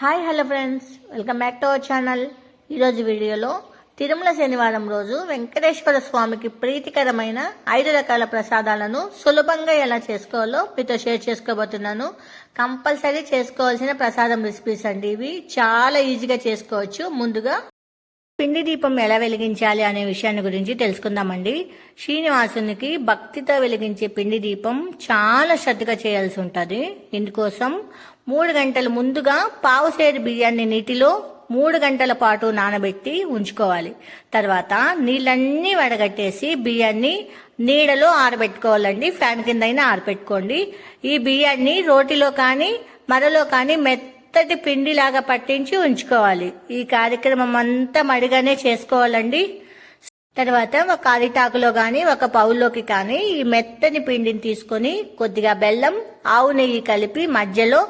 Hi hello friends. Welcome back to our channel. ఈరోజు వీడియోలో తిరుమల శనివారం రోజు వెంకటేశ్వర స్వామికి ప్రీతికరమైన ఐదు రకాల ప్రసాదాలను సులభంగా ఎలా చేసుకోవాలో మీతో షేర్ చేసుకోబోతున్నాను. కంపల్సరీ చేసుకోవాల్సిన ప్రసాదం రెసిపీస్ అండి ఇవి. చాలా ఈజీగా చేసుకోవచ్చు. ముందుగా పిండి దీపం ఎలా వెలిగించాలి అనే విషయాన్ని గురించి తెలుసుకుందామండి. శ్రీనివాసునికి భక్తితో వెలిగించే పిండి దీపం చాలా శ్రద్ధగా చేయాల్సి ఉంటుంది. ఇందుకోసం మూడు గంటల ముందుగా పావు సేరు బియ్యాన్ని నీటిలో మూడు గంటల పాటు నానబెట్టి ఉంచుకోవాలి. తర్వాత నీళ్ళన్నీ వడగట్టేసి బియ్యాన్ని నీడలో ఆరబెట్టుకోవాలండి. ఫ్యాన్ కిందైనా ఆరబెట్టుకోండి. ఈ బియ్యాన్ని రోటిలో కానీ మరలో కానీ మెత్తటి పిండిలాగా పట్టించి ఉంచుకోవాలి. ఈ కార్యక్రమం అంతా మడిగానే చేసుకోవాలండి. తర్వాత ఒక అరిటాకులో కానీ ఒక పౌల్లోకి కానీ ఈ మెత్తని పిండిని తీసుకొని కొద్దిగా బెల్లం ఆవు నెయ్యి కలిపి మధ్యలో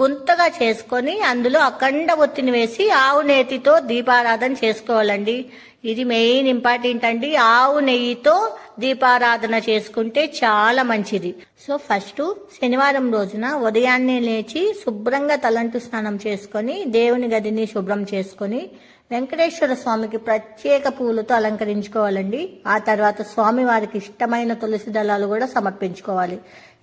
గుంతగా చేసుకొని అందులో అఖండ ఒత్తిని వేసి ఆవు నేతితో దీపారాధన చేసుకోవాలండి. ఇది మెయిన్ ఇంపార్టెంట్ అండి. ఆవు నెయ్యితో దీపారాధన చేసుకుంటే చాలా మంచిది. సో ఫస్ట్ శనివారం రోజున ఉదయాన్నే లేచి శుభ్రంగా తలంటు స్నానం చేసుకొని దేవుని గదిని శుభ్రం చేసుకొని వెంకటేశ్వర స్వామికి ప్రత్యేక పూలతో అలంకరించుకోవాలండి. ఆ తర్వాత స్వామివారికి ఇష్టమైన తులసి దళాలు కూడా సమర్పించుకోవాలి.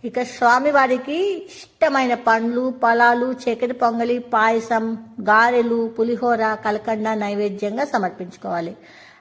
ఇక స్వామివారికి ఇష్టమైన పండ్లు ఫలాలు చక్కెర పొంగలి పాయసం గారెలు పులిహోర కలకండ నైవేద్యంగా సమర్పించుకోవాలి.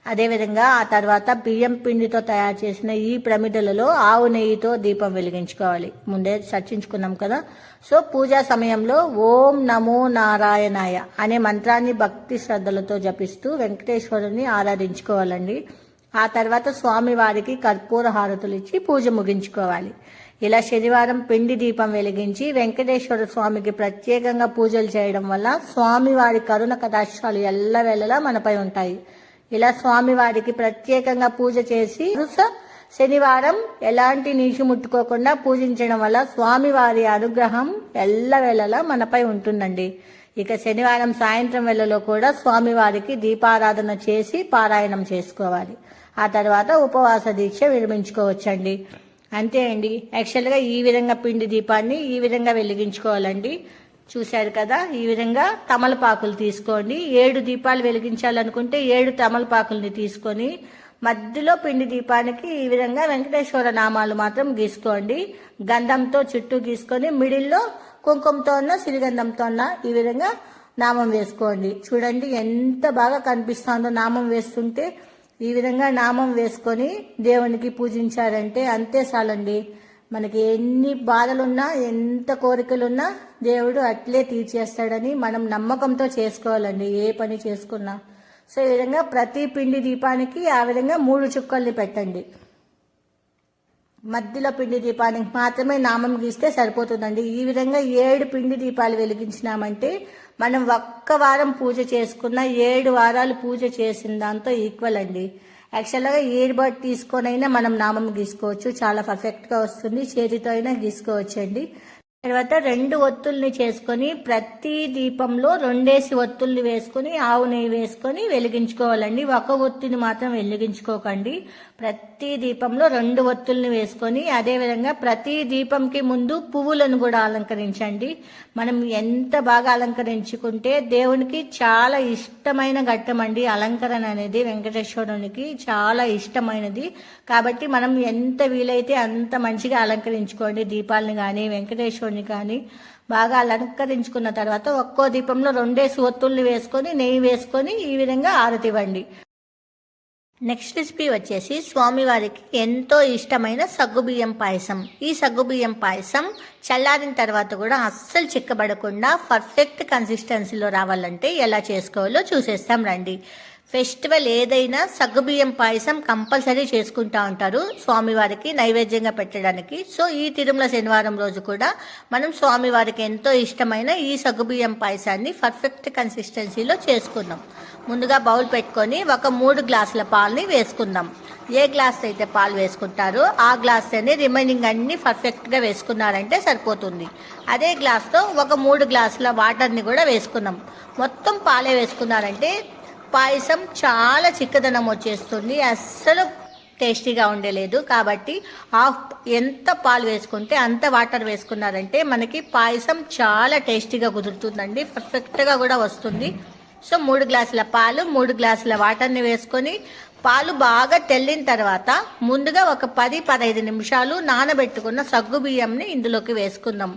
అదేవిధంగా ఆ తర్వాత బియ్యం పిండితో తయారు చేసిన ఈ ప్రమిదలలో ఆవు నెయ్యితో దీపం వెలిగించుకోవాలి. ముందే చర్చించుకున్నాం కదా. సో పూజా సమయంలో ఓం నమో నారాయణాయ అనే మంత్రాన్ని భక్తి శ్రద్ధలతో జపిస్తూ వెంకటేశ్వరుని ఆరాధించుకోవాలండి. ఆ తర్వాత స్వామివారికి కర్పూర హారతులు ఇచ్చి పూజ ముగించుకోవాలి. ఇలా శనివారం పిండి దీపం వెలిగించి వెంకటేశ్వర స్వామికి ప్రత్యేకంగా పూజలు చేయడం వల్ల స్వామివారి కరుణ కటాక్షాలు ఎల్లవేళలా మనపై ఉంటాయి. ఇలా స్వామివారికి ప్రత్యేకంగా పూజ చేసి శనివారం ఎలాంటి నీచు ముట్టుకోకుండా పూజించడం వల్ల స్వామివారి అనుగ్రహం ఎల్లవేళలా మనపై ఉంటుందండి. ఇక శనివారం సాయంత్రం వేళలో కూడా స్వామివారికి దీపారాధన చేసి పారాయణం చేసుకోవాలి. ఆ తర్వాత ఉపవాస దీక్ష విరమించుకోవచ్చండి. అంతే అండి. యాక్చువల్గా ఈ విధంగా పిండి దీపాన్ని ఈ విధంగా వెలిగించుకోవాలండి. చూశారు కదా? ఈ విధంగా తమలపాకులు తీసుకోండి. ఏడు దీపాలు వెలిగించాలనుకుంటే ఏడు తమలపాకుల్ని తీసుకొని మధ్యలో పిండి దీపానికి ఈ విధంగా వెంకటేశ్వర నామాలు మాత్రం గీసుకోండి. గంధంతో చుట్టూ గీసుకొని మిడిల్లో కుంకుమతో ఉన్న సిరిగంధంతో ఉన్న ఈ విధంగా నామం వేసుకోండి. చూడండి ఎంత బాగా కనిపిస్తుందో నామం వేస్తుంటే. ఈ విధంగా నామం వేసుకొని దేవునికి పూజించారంటే అంతే చాలండి. మనకి ఎన్ని బాధలున్నా ఎంత కోరికలున్నా దేవుడు అట్లే తీర్చేస్తాడని మనం నమ్మకంతో చేసుకోవాలండి ఏ పని చేసుకున్నా. సో ఈ విధంగా ప్రతి పిండి దీపానికి ఆ విధంగా మూడు చుక్కల్ని పెట్టండి. మధ్యలో పిండి దీపానికి మాత్రమే నామం గీస్తే సరిపోతుందండి. ఈ విధంగా ఏడు పిండి దీపాలు వెలిగించినామంటే మనం ఒక్క వారం పూజ చేసుకున్న ఏడు వారాలు పూజ చేసిన దాంతో ఈక్వల్ అండి. యాక్చువల్గా ఇయర్ బడ్ తీసుకొనైనా మనం నామం గీసుకోవచ్చు. చాలా పర్ఫెక్ట్గా వస్తుంది. చేతితో అయినా గీసుకోవచ్చండి. తర్వాత రెండు ఒత్తుల్ని చేసుకొని ప్రతి దీపంలో రెండేసి ఒత్తుల్ని వేసుకొని ఆవు నెయ్యి వేసుకొని వెలిగించుకోవాలండి. ఒక ఒత్తిని మాత్రం వెలిగించుకోకండి. ప్రతి దీపంలో రెండు ఒత్తుల్ని వేసుకొని అదేవిధంగా ప్రతి దీపంకి ముందు పువ్వులను కూడా అలంకరించండి. మనం ఎంత బాగా అలంకరించుకుంటే దేవునికి చాలా ఇష్టమైన ఘట్టం అండి. అలంకరణ అనేది వెంకటేశ్వరునికి చాలా ఇష్టమైనది. కాబట్టి మనం ఎంత వీలైతే అంత మంచిగా అలంకరించుకోండి దీపాలను కానీ వెంకటేశ్వరుని కానీ బాగా అలంకరించుకున్న తర్వాత ఒక్కో దీపంలో రెండేసి ఒత్తుల్ని వేసుకొని నెయ్యి వేసుకొని ఈ విధంగా ఆరతివ్వండి. నెక్స్ట్ రెసిపీ వచ్చేసి స్వామివారికి ఎంతో ఇష్టమైన సగ్గుబియ్యం పాయసం. ఈ సగ్గుబియ్యం పాయసం చల్లారిన తర్వాత కూడా అస్సలు చిక్కబడకుండా పర్ఫెక్ట్ కన్సిస్టెన్సీలో రావాలంటే ఎలా చేసుకోవాలో చూసేస్తాం రండి. ఫెస్టివల్ ఏదైనా సగ్గుబియ్యం పాయసం కంపల్సరీ చేసుకుంటా ఉంటారు స్వామివారికి నైవేద్యంగా పెట్టడానికి. సో ఈ తిరుమల శనివారం రోజు కూడా మనం స్వామివారికి ఎంతో ఇష్టమైన ఈ సగ్గుబియ్యం పాయసాన్ని పర్ఫెక్ట్ కన్సిస్టెన్సీలో చేసుకుందాం ముందుగా బౌల్ పెట్టుకొని ఒక మూడు గ్లాసుల పాలని వేసుకుందాం. ఏ గ్లాస్ అయితే పాలు వేసుకుంటారో ఆ గ్లాస్ అని రిమైనింగ్ అన్ని పర్ఫెక్ట్గా వేసుకున్నారంటే సరిపోతుంది. అదే గ్లాస్తో ఒక మూడు గ్లాసుల వాటర్ని కూడా వేసుకున్నాం మొత్తం పాలే వేసుకున్నారంటే పాయసం చాలా చిక్కదనం వచ్చేస్తుంది. అస్సలు టేస్టీగా ఉండలేదు. కాబట్టి హాఫ్ ఎంత పాలు వేసుకుంటే అంత వాటర్ వేసుకున్నారంటే మనకి పాయసం చాలా టేస్టీగా కుదురుతుందండి. పర్ఫెక్ట్గా కూడా వస్తుంది. సో మూడు గ్లాసుల పాలు మూడు గ్లాసుల వాటర్ని వేసుకొని పాలు బాగా తెల్లిన తర్వాత ముందుగా ఒక పది పదహైదు నిమిషాలు నానబెట్టుకున్న సగ్గు బియ్యంని ఇందులోకి వేసుకుందాం.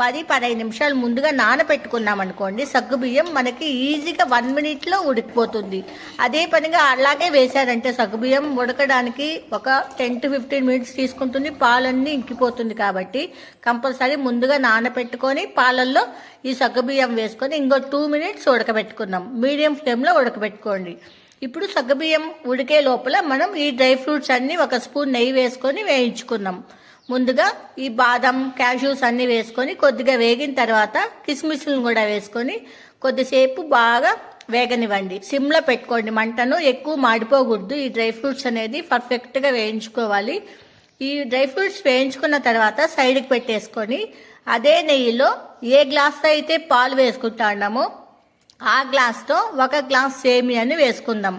పది పదహైదు నిమిషాలు ముందుగా నానబెట్టుకున్నాం అనుకోండి సగ్గు బియ్యం మనకి ఈజీగా వన్ మినిట్లో ఉడికిపోతుంది. అదే పనిగా అలాగే వేశారంటే సగ్గు బియ్యం ఉడకడానికి ఒక టెన్ టు ఫిఫ్టీన్ మినిట్స్ తీసుకుంటుంది పాలన్నీ ఇంకిపోతుంది కాబట్టి కంపల్సరీ ముందుగా నానబెట్టుకొని పాలల్లో ఈ సగ్గు బియ్యం వేసుకొని ఇంకో టూ మినిట్స్ ఉడకబెట్టుకున్నాం మీడియం ఫ్లేమ్లో ఉడకబెట్టుకోండి. ఇప్పుడు సగ్గుబియ్యం ఉడికే లోపల మనం ఈ డ్రై ఫ్రూట్స్ అన్నీ ఒక స్పూన్ నెయ్యి వేసుకొని వేయించుకున్నాం ముందుగా ఈ బాదం క్యాష్యూస్ అన్నీ వేసుకొని కొద్దిగా వేగిన తర్వాత కిస్మిస్లను కూడా వేసుకొని కొద్దిసేపు బాగా వేగనివ్వండి. సిమ్లో పెట్టుకోండి. మంటను ఎక్కువ మాడిపోకూడదు. ఈ డ్రై ఫ్రూట్స్ అనేది పర్ఫెక్ట్గా వేయించుకోవాలి. ఈ డ్రై ఫ్రూట్స్ వేయించుకున్న తర్వాత సైడ్కి పెట్టేసుకొని అదే నెయ్యిలో ఏ గ్లాస్తో అయితే పాలు వేసుకుంటామో ఆ గ్లాస్తో ఒక గ్లాస్ సేమియాని వేసుకుందాం.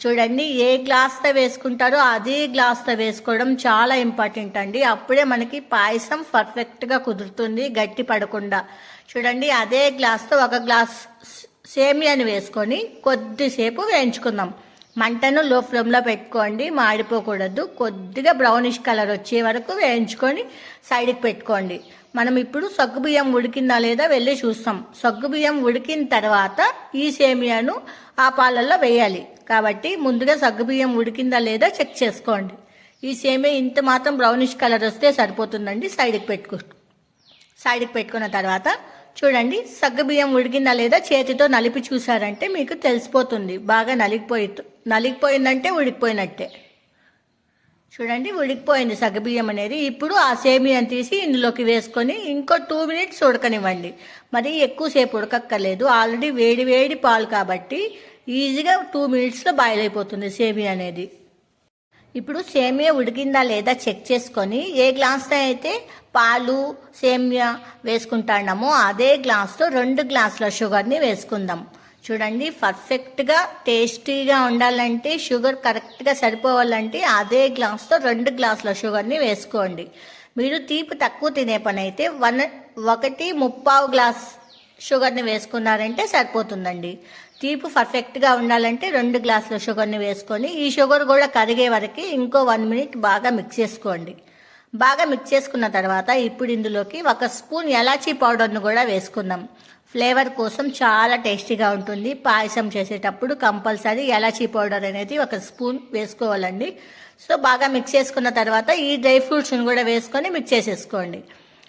చూడండి ఏ గ్లాస్తో వేసుకుంటారో అదే గ్లాస్తో వేసుకోవడం చాలా ఇంపార్టెంట్ అండి. అప్పుడే మనకి పాయసం పర్ఫెక్ట్గా కుదురుతుంది గట్టి పడకుండా. చూడండి అదే గ్లాస్తో ఒక గ్లాస్ సేమియాని వేసుకొని కొద్దిసేపు వేయించుకుందాం. మంటను లో ఫ్లేమ్లో పెట్టుకోండి మాడిపోకూడదు. కొద్దిగా బ్రౌనిష్ కలర్ వచ్చే వరకు వేయించుకొని సైడ్కి పెట్టుకోండి. మనం ఇప్పుడు సగ్గుబియ్యం ఉడికిందా లేదా వెళ్ళి చూస్తాం. సగ్గుబియ్యం ఉడికిన తర్వాత ఈ సేమియాను ఆ పాలల్లో వేయాలి. కాబట్టి ముందుగా సగ్గుబియ్యం ఉడికిందా లేదా చెక్ చేసుకోండి. ఈ సేమే ఇంత మాత్రం బ్రౌనిష్ కలర్ వస్తే సరిపోతుందండి. సైడ్కి పెట్టుకో సైడ్కి పెట్టుకున్న తర్వాత చూడండి సగ్గుబియ్యం ఉడికిందా లేదా చేతితో నలిపి చూసారంటే మీకు తెలిసిపోతుంది. బాగా నలిగిపోయి నలిగిపోయిందంటే ఉడికిపోయినట్టే. చూడండి ఉడికిపోయింది సగ్గుబియ్యం అనేది. ఇప్పుడు ఆ సేమియాని తీసి ఇందులోకి వేసుకొని ఇంకో టూ మినిట్స్ ఉడకనివ్వండి. మరి ఎక్కువసేపు ఉడకక్కర్లేదు. ఆల్రెడీ వేడి వేడి పాలు కాబట్టి ఈజీగా టూ మినిట్స్లో బాయిల్ అయిపోతుంది సేమియా అనేది. ఇప్పుడు సేమియా ఉడికిందా లేదా చెక్ చేసుకొని ఏ గ్లాస్తో అయితే పాలు సేమియా వేసుకుంటామో అదే గ్లాస్తో రెండు గ్లాసుల షుగర్ని వేసుకుందాం. చూడండి పర్ఫెక్ట్గా టేస్టీగా ఉండాలంటే షుగర్ కరెక్ట్గా సరిపోవాలంటే అదే గ్లాస్తో రెండు గ్లాసుల షుగర్ని వేసుకోండి. మీరు తీపి తక్కువ తినే పని అయితే వన్ ఒకటి ముప్పావు గ్లాస్ షుగర్ని వేసుకున్నారంటే సరిపోతుందండి. తీపి పర్ఫెక్ట్గా ఉండాలంటే రెండు గ్లాసుల షుగర్ని వేసుకొని ఈ షుగర్ కూడా కరిగే వరకు ఇంకో వన్ మినిట్ బాగా మిక్స్ చేసుకోండి. బాగా మిక్స్ చేసుకున్న తర్వాత ఇప్పుడు ఇందులోకి ఒక స్పూన్ ఎలాచీ పౌడర్ను కూడా వేసుకుందాం. ఫ్లేవర్ కోసం చాలా టేస్టీగా ఉంటుంది. పాయసం చేసేటప్పుడు కంపల్సరీ ఎలాచీ పౌడర్ అనేది ఒక స్పూన్ వేసుకోవాలండి. సో బాగా మిక్స్ చేసుకున్న తర్వాత ఈ డ్రై ఫ్రూట్స్ని కూడా వేసుకొని మిక్స్ చేసేసుకోండి.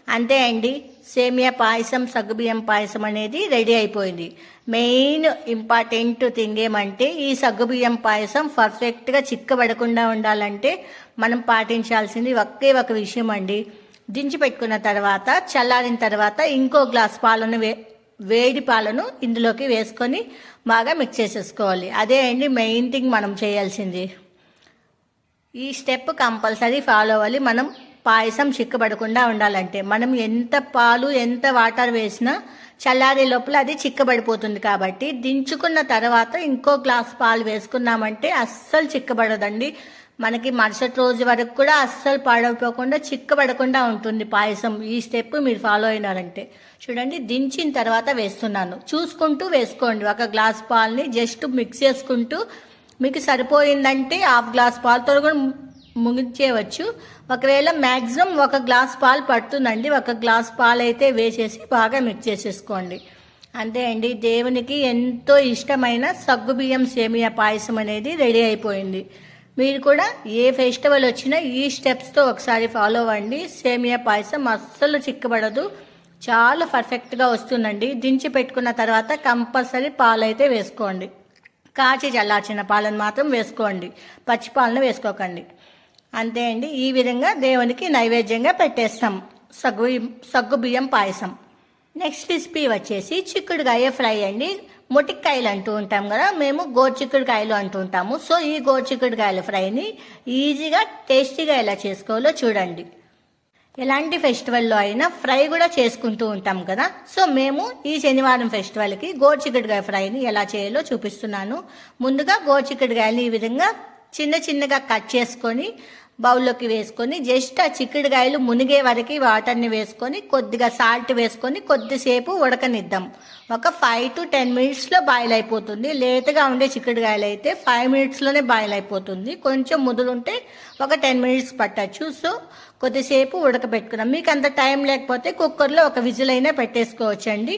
అంతే అండి. సేమియా పాయసం సగ్గుబియ్యం పాయసం అనేది రెడీ అయిపోయింది. మెయిన్ ఇంపార్టెంట్ థింగ్ ఏమంటే ఈ సగ్గుబియ్యం పాయసం పర్ఫెక్ట్గా చిక్కబడకుండా ఉండాలంటే మనం పాటించాల్సింది ఒకే ఒక విషయం అండి. దించి పెట్టుకున్న తర్వాత చల్లారిన తర్వాత ఇంకో గ్లాస్ పాలను వే వేడి పాలను ఇందులోకి వేసుకొని బాగా మిక్స్ చేసేసుకోవాలి. అదే అండి మెయిన్ థింగ్ మనం చేయాల్సింది. ఈ స్టెప్ కంపల్సరీ ఫాలో అవ్వాలి. మనం పాయసం చిక్కబడకుండా ఉండాలంటే మనం ఎంత పాలు ఎంత వాటర్ వేసినా చల్లారే లోపల అది చిక్కబడిపోతుంది కాబట్టి దించుకున్న తర్వాత ఇంకో గ్లాస్ పాలు వేసుకున్నామంటే అస్సలు చిక్కబడదండి. మనకి మరుసటి రోజు వరకు కూడా అస్సలు పాడైపోకుండా చిక్కబడకుండా ఉంటుంది పాయసం. ఈ స్టెప్ మీరు ఫాలో అయినారంటే. చూడండి దించిన తర్వాత వేస్తున్నాను. చూసుకుంటూ వేసుకోండి. ఒక గ్లాస్ పాలని జస్ట్ మిక్స్ చేసుకుంటూ మీకు సరిపోయిందంటే హాఫ్ గ్లాస్ పాలతో కూడా ముగించేయవచ్చు. ఒకవేళ మ్యాక్సిమం ఒక గ్లాస్ పాలు పడుతుందండి ఒక గ్లాస్ పాలు అయితే వేసేసి బాగా మిక్స్ చేసేసుకోండి. అంతే అండి దేవునికి ఎంతో ఇష్టమైన సగ్గుబియ్యం సేమియా పాయసం అనేది రెడీ అయిపోయింది. మీరు కూడా ఏ ఫెస్టివల్ వచ్చినా ఈ స్టెప్స్తో ఒకసారి ఫాలో అవ్వండి. సేమియా పాయసం అస్సలు చిక్కబడదు చాలా పర్ఫెక్ట్గా వస్తుందండి. దించి పెట్టుకున్న తర్వాత కంపల్సరీ పాలు అయితే వేసుకోండి. కాచి చల్లార్చిన పాలను మాత్రం వేసుకోండి. పచ్చి పాలను వేసుకోకండి. అంతే అండి. ఈ విధంగా దేవునికి నైవేద్యంగా పెట్టేస్తాం. సగ్గు సగ్గు బియ్యం పాయసం. నెక్స్ట్ రెసిపీ వచ్చేసి చిక్కుడుకాయ ఫ్రై అండి. మొటిక్కాయలు అంటూ ఉంటాం కదా మేము గోరుచిక్కుడుకాయలు అంటూ ఉంటాము. సో ఈ గోరుచిక్కుడుకాయల ఫ్రైని ఈజీగా టేస్టీగా ఎలా చేసుకోవాలో చూడండి. ఎలాంటి ఫెస్టివల్లో అయినా ఫ్రై కూడా చేసుకుంటూ ఉంటాం కదా. సో మేము ఈ శనివారం ఫెస్టివల్కి గోరుచిక్కుడుకాయ ఫ్రైని ఎలా చేయాలో చూపిస్తున్నాను. ముందుగా గోరుచిక్కుడుకాయని ఈ విధంగా చిన్న చిన్నగా కట్ చేసుకొని బౌల్లోకి వేసుకొని జస్ట్ ఆ చిక్కుడుకాయలు మునిగే వరకు వాటర్ని వేసుకొని కొద్దిగా సాల్ట్ వేసుకొని కొద్దిసేపు ఉడకనిద్దాం. ఒక ఫైవ్ టు టెన్ మినిట్స్లో బాయిల్ అయిపోతుంది. లేతగా ఉండే చిక్కుడుకాయలు అయితే ఫైవ్ మినిట్స్లోనే బాయిల్ అయిపోతుంది. కొంచెం ముదులుంటే ఒక టెన్ మినిట్స్ పట్టచ్చు. సో కొద్దిసేపు ఉడకబెట్టుకున్నాం. మీకు అంత టైం లేకపోతే కుక్కర్లో ఒక విజిల్ అయినా పెట్టేసుకోవచ్చండి.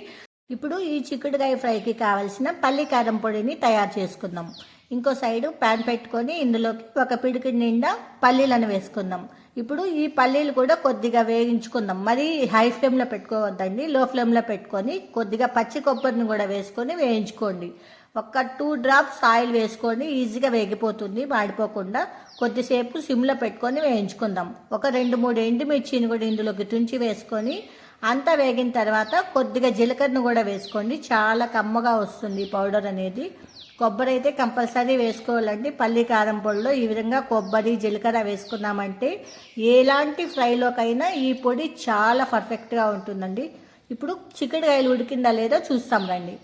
ఇప్పుడు ఈ చిక్కుడుకాయ ఫ్రైకి కావాల్సిన పల్లి కారం పొడిని తయారు చేసుకుందాం. ఇంకో సైడు ప్యాన్ పెట్టుకొని ఇందులోకి ఒక పిడికి నిండా పల్లీలను వేసుకుందాం. ఇప్పుడు ఈ పల్లీలు కూడా కొద్దిగా వేయించుకుందాం. మరి హై ఫ్లేమ్లో పెట్టుకోవద్దండి. లో ఫ్లేమ్లో పెట్టుకొని కొద్దిగా పచ్చి కొబ్బరిని కూడా వేసుకొని వేయించుకోండి. ఒక టూ డ్రాప్స్ ఆయిల్ వేసుకొని ఈజీగా వేగిపోతుంది మాడిపోకుండా. కొద్దిసేపు సిమ్లో పెట్టుకొని వేయించుకుందాం. ఒక రెండు మూడు ఎండుమిర్చిని కూడా ఇందులోకి తుంచి వేసుకొని అంతా వేగిన తర్వాత కొద్దిగా జీలకర్రను కూడా వేసుకోండి. చాలా కమ్మగా వస్తుంది పౌడర్ అనేది. కొబ్బరి అయితే కంపల్సరీ వేసుకోవాలండి. పల్లి కారం పొడిలో ఈ విధంగా కొబ్బరి జీలకర్ర వేసుకున్నామంటే ఎలాంటి ఫ్రైలోకైనా ఈ పొడి చాలా పర్ఫెక్ట్గా ఉంటుందండి. ఇప్పుడు చిక్కుడుకాయలు ఉడికిందా లేదో చూస్తాం రండి.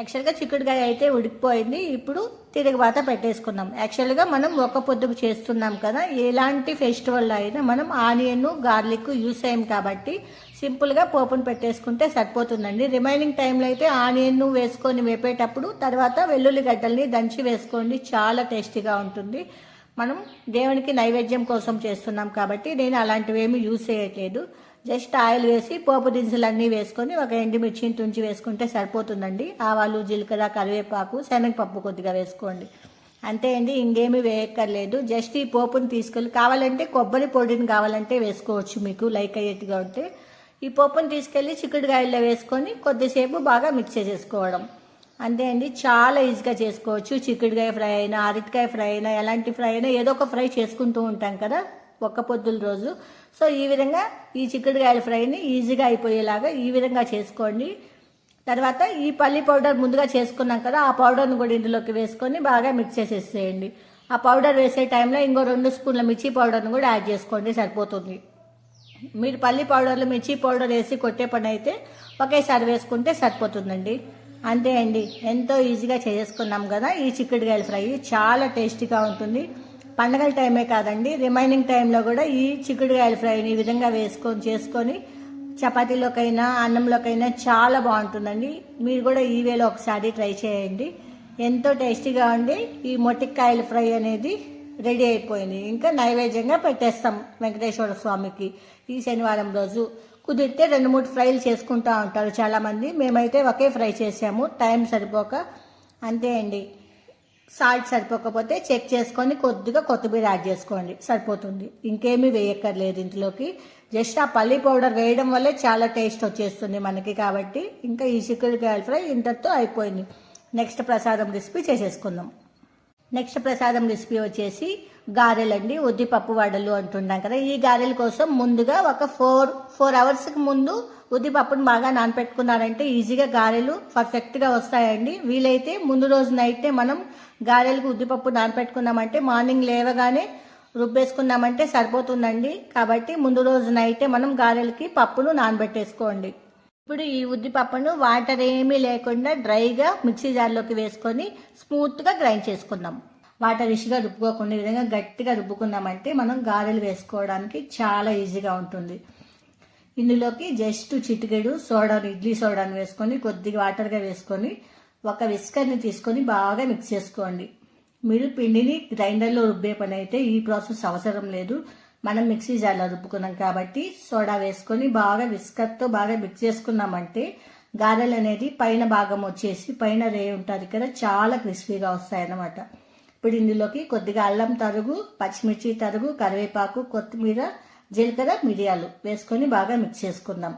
యాక్చువల్గా చిక్కుడుకాయ అయితే ఉడికిపోయింది. ఇప్పుడు తిరగబాత పెట్టేసుకున్నాం యాక్చువల్గా మనం ఒక పొద్దుకు చేస్తున్నాం కదా ఎలాంటి ఫెస్టివల్ అయినా మనం ఆనియన్ గార్లిక్ యూస్ అయ్యాం కాబట్టి సింపుల్గా పోపును పెట్టేసుకుంటే సరిపోతుందండి. రిమైనింగ్ టైంలో అయితే ఆనియన్ వేసుకొని వేపేటప్పుడు తర్వాత వెల్లుల్లి గడ్డల్ని దంచి వేసుకోండి. చాలా టేస్టీగా ఉంటుంది. మనం దేవునికి నైవేద్యం కోసం చేస్తున్నాం కాబట్టి నేను అలాంటివేమీ యూస్ చేయట్లేదు. జస్ట్ ఆయిల్ వేసి పోపు దినుసులు అన్నీ వేసుకొని ఒక ఎండుమిర్చిని తుంచి వేసుకుంటే సరిపోతుందండి. ఆవాలు జీలకర్ర కరివేపాకు శనగపప్పు కొద్దిగా వేసుకోండి. అంతే అండి ఇంకేమీ వేయక్కర్లేదు. జస్ట్ ఈ పోపుని తీసుకెళ్ళి కావాలంటే కొబ్బరి పొడిని కావాలంటే వేసుకోవచ్చు మీకు లైక్ అయ్యేట్టుగా ఉంటే. ఈ పోపుని తీసుకెళ్ళి చిక్కుడుకాయల్లో వేసుకొని కొద్దిసేపు బాగా మిక్స్ చేసుకోవడం అంతే అండి చాలా ఈజీగా చేసుకోవచ్చు. చిక్కుడుకాయ ఫ్రై అయినా అరటికాయ ఫ్రై అయినా ఎలాంటి ఫ్రై అయినా ఏదో ఒక ఫ్రై చేసుకుంటూ ఉంటాం కదా. ఒక్క పొద్దుల రోజు. సో ఈ విధంగా ఈ చిక్కుడుకాయల ఫ్రైని ఈజీగా అయిపోయేలాగా ఈ విధంగా చేసుకోండి. తర్వాత ఈ పల్లి పౌడర్ ముందుగా చేసుకున్నాం కదా ఆ పౌడర్ని కూడా ఇందులోకి వేసుకొని బాగా మిక్స్ చేసేసేయండి. ఆ పౌడర్ వేసే టైంలో ఇంకో రెండు స్పూన్ల మిర్చి పౌడర్ని కూడా యాడ్ చేసుకోండి సరిపోతుంది. మీరు పల్లి పౌడర్లో మిర్చి పౌడర్ వేసి కొట్టే పని అయితే ఒకేసారి వేసుకుంటే సరిపోతుందండి. అంతే అండి ఎంతో ఈజీగా చేసుకున్నాం కదా ఈ చిక్కుడుకాయల ఫ్రై. చాలా టేస్టీగా ఉంటుంది. పండగల టైమే కాదండి. రిమైనింగ్ టైంలో కూడా ఈ చిక్కుడుకాయల ఫ్రైని ఈ విధంగా వేసుకొని చేసుకొని చపాతీలోకైనా అన్నంలోకైనా చాలా బాగుంటుందండి. మీరు కూడా ఈ వేలో ఒకసారి ట్రై చేయండి. ఎంతో టేస్టీగా ఉండి ఈ మొట్టికాయల ఫ్రై అనేది రెడీ అయిపోయింది. ఇంకా నైవేద్యంగా పెట్టేస్తాం వెంకటేశ్వర స్వామికి. ఈ శనివారం రోజు కుదిరితే రెండు మూడు ఫ్రైలు చేసుకుంటూ ఉంటారు చాలామంది. మేమైతే ఒకే ఫ్రై చేసాము. టైం సరిపోక అంతే అండి. సాల్ట్ సరిపోకపోతే చెక్ చేసుకొని కొద్దిగా కొత్తిమీర యాడ్ చేసుకోండి. సరిపోతుంది. ఇంకేమీ వేయక్కర్లేదు ఇంట్లోకి జస్ట్ ఆ పల్లి పౌడర్ వేయడం వల్లే చాలా టేస్ట్ వచ్చేస్తుంది మనకి కాబట్టి. ఇంకా ఈ చిక్కుడుకాయల ఫ్రై ఇంతటితో అయిపోయింది. నెక్స్ట్ ప్రసాదం రెసిపీ చేసేసుకుందాం. నెక్స్ట్ ప్రసాదం రెసిపీ వచ్చేసి గారెలండి. ఉద్దిపప్పు వడలు అంటున్నాం కదా. ఈ గారెల కోసం ముందుగా ఒక ఫోర్ ఫోర్ అవర్స్కి ముందు ఉద్దిపప్పును బాగా నానపెట్టుకున్నారంటే ఈజీగా గారెలు పర్ఫెక్ట్గా వస్తాయండి. వీలైతే ముందు రోజు నైటే మనం గారెలకు ఉద్దిపప్పు నానపెట్టుకున్నామంటే మార్నింగ్ లేవగానే రుబ్బేసుకున్నామంటే సరిపోతుందండి. కాబట్టి ముందు రోజు నైటే మనం గారెలకి పప్పును నానబెట్టేసుకోండి. ఇప్పుడు ఈ ఉద్దిపప్పును వాటర్ ఏమీ లేకుండా డ్రైగా మిక్సీ జార్లోకి వేసుకొని స్మూత్గా గ్రైండ్ చేసుకుందాం. వాటర్ ఇష్గా రుబ్బుకోకుండా విధంగా గట్టిగా రుబ్బుకున్నామంటే మనం గారెలు వేసుకోవడానికి చాలా ఈజీగా ఉంటుంది. ఇందులోకి జస్ట్ చిటికెడు సోడాను ఇడ్లీ సోడాను వేసుకొని కొద్దిగా వాటర్గా వేసుకొని ఒక విస్కర్ని తీసుకొని బాగా మిక్స్ చేసుకోండి. మీరు పిండిని గ్రైండర్లో రుబ్బే పని అయితే ఈ ప్రాసెస్ అవసరం లేదు. మనం మిక్సీ జార్లో రుబ్బుకున్నాం కాబట్టి సోడా వేసుకొని బాగా విస్కర్తో బాగా మిక్స్ చేసుకున్నామంటే గారెలు అనేది పైన భాగం వచ్చేసి పైన రే ఉంటుంది కదా చాలా క్రిస్పీగా వస్తాయి అన్నమాట ఇప్పుడు ఇందులోకి కొద్దిగా అల్లం తరుగు పచ్చిమిర్చి తరుగు కరివేపాకు కొత్తిమీర జీలకర్ర మిరియాలు వేసుకొని బాగా మిక్స్ చేసుకుందాం.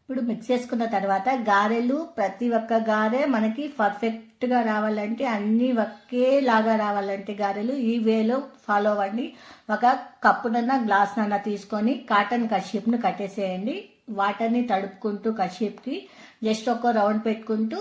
ఇప్పుడు మిక్స్ చేసుకున్న తర్వాత గారెలు ప్రతి ఒక్క గారె మనకి పర్ఫెక్ట్గా రావాలంటే అన్నీ ఒకేలాగా రావాలంటే గారెలు ఈ వేలో ఫాలో అవ్వండి. ఒక కప్పునన్నా గ్లాస్నన్నా తీసుకొని కాటన్ కషిప్ను కట్టేసేయండి. వాటర్ని తడుపుకుంటూ కషిప్కి జస్ట్ ఒక రౌండ్ పెట్టుకుంటూ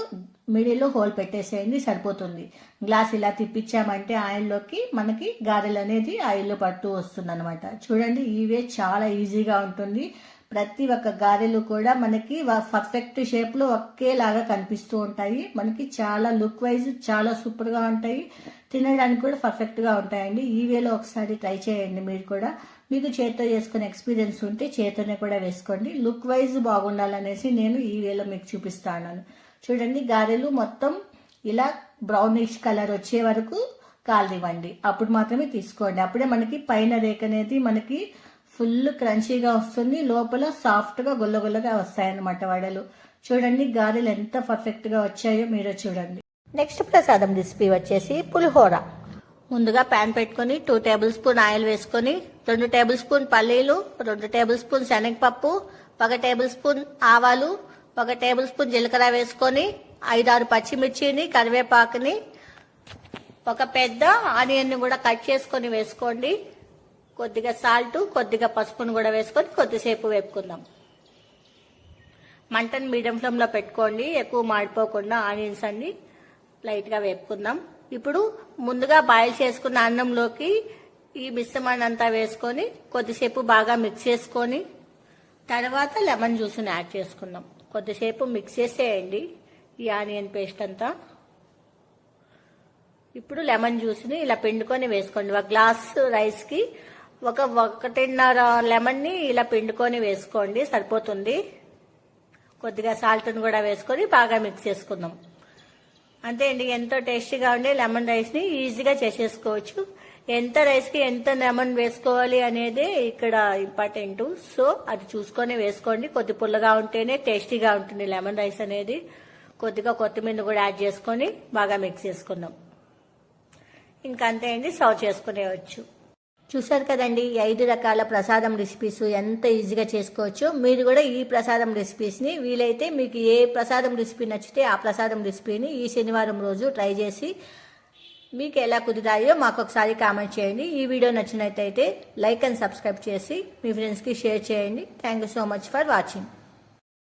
మిడిల్లో హోల్ పెట్టేసేయండి సరిపోతుంది. గ్లాస్ ఇలా తిప్పించామంటే ఆయిల్లోకి మనకి గారెలు అనేది ఆయిల్లో పడుతూ వస్తుంది అనమాట చూడండి ఇవే చాలా ఈజీగా ఉంటుంది. ప్రతి ఒక్క గారెలు కూడా మనకి పర్ఫెక్ట్ షేప్లో ఒకేలాగా కనిపిస్తూ ఉంటాయి. మనకి చాలా లుక్ వైజ్ చాలా సూపర్గా ఉంటాయి. తినడానికి కూడా పర్ఫెక్ట్గా ఉంటాయండి. ఈ వేలో ఒకసారి ట్రై చేయండి మీరు కూడా. మీకు చేతితో చేసుకునే ఎక్స్పీరియన్స్ ఉంటే చేతితోనే కూడా వేసుకోండి. లుక్ వైజ్ బాగుండాలనేసి నేను ఈ వేలో మీకు చూపిస్తాను. చూడండి గారెలు మొత్తం ఇలా బ్రౌనిష్ కలర్ వచ్చే వరకు కాలనివ్వండి. అప్పుడు మాత్రమే తీసుకోండి. అప్పుడే మనకి పైన రేక్ అనేది మనకి ఫుల్ క్రంచీగా వస్తుంది. లోపల సాఫ్ట్గా గుల్లగుల్లగా వస్తాయన్నమాట వడలు. చూడండి గారెలు ఎంత పర్ఫెక్ట్గా వచ్చాయో మీరు చూడండి. నెక్స్ట్ ప్రసాదం రెసిపీ వచ్చేసి పులిహోర. ముందుగా ప్యాన్ పెట్టుకొని టూ టేబుల్ స్పూన్ ఆయిల్ వేసుకొని రెండు టేబుల్ స్పూన్ పల్లీలు రెండు టేబుల్ స్పూన్ శనగపప్పు ఒక టేబుల్ స్పూన్ ఆవాలు ఒక టేబుల్ స్పూన్ జీలకర్ర వేసుకొని ఐదారు పచ్చిమిర్చిని కరివేపాకుని ఒక పెద్ద ఆనియన్ని కూడా కట్ చేసుకొని వేసుకోండి. కొద్దిగా సాల్ట్ కొద్దిగా పసుపును కూడా వేసుకొని కొద్దిసేపు వేపుకుందాం. మంటను మీడియం ఫ్లేమ్లో పెట్టుకోండి. ఎక్కువ మాడిపోకుండా ఆనియన్స్ అన్ని లైట్గా వేపుకుందాం. ఇప్పుడు ముందుగా బాయిల్ చేసుకున్న అన్నంలోకి ఈ మిశ్రమాన్ని అంతా వేసుకొని కొద్దిసేపు బాగా మిక్స్ చేసుకొని తర్వాత లెమన్ జ్యూస్ని యాడ్ చేసుకుందాం. కొద్దిసేపు మిక్స్ చేసేయండి. ఈ ఆనియన్ పేస్ట్ అంతా. ఇప్పుడు లెమన్ జ్యూస్ని ఇలా పిండుకొని వేసుకోండి. ఒక గ్లాస్ రైస్కి ఒక ఒకటిన్నర లెమన్ని ఇలా పిండుకొని వేసుకోండి. సరిపోతుంది. కొద్దిగా సాల్ట్ని కూడా వేసుకొని బాగా మిక్స్ చేసుకుందాం. అంతే అండి. ఎంతో టేస్టీగా ఉండే లెమన్ రైస్ని ఈజీగా చేసేసుకోవచ్చు. ఎంత రైస్కి ఎంత లెమన్ వేసుకోవాలి అనేది ఇక్కడ ఇంపార్టెంట్ సో అది చూసుకొని వేసుకోండి. కొద్ది పుల్లగా ఉంటేనే టేస్టీగా ఉంటుంది లెమన్ రైస్ అనేది. కొద్దిగా కొత్తిమీర కూడా యాడ్ చేసుకొని బాగా మిక్స్ చేసుకుందాం. ఇంకంతే అంతే అండి సర్వ్ చేసుకునేవచ్చు చూసారు కదండి ఐదు రకాల ప్రసాదం రెసిపీస్ ఎంత ఈజీగా చేసుకోవచ్చు. మీరు కూడా ఈ ప్రసాదం రెసిపీస్ని వీలైతే మీకు ఏ ప్రసాదం రెసిపీ నచ్చితే ఆ ప్రసాదం రెసిపీని ఈ శనివారం రోజు ట్రై చేసి మీకు ఎలా కుదిరాయో మాకు ఒకసారి కామెంట్ చేయండి. ఈ వీడియో నచ్చినట్టయితే లైక్ అండ్ సబ్స్క్రైబ్ చేసి మీ ఫ్రెండ్స్కి షేర్ చేయండి. Thank you so much for watching.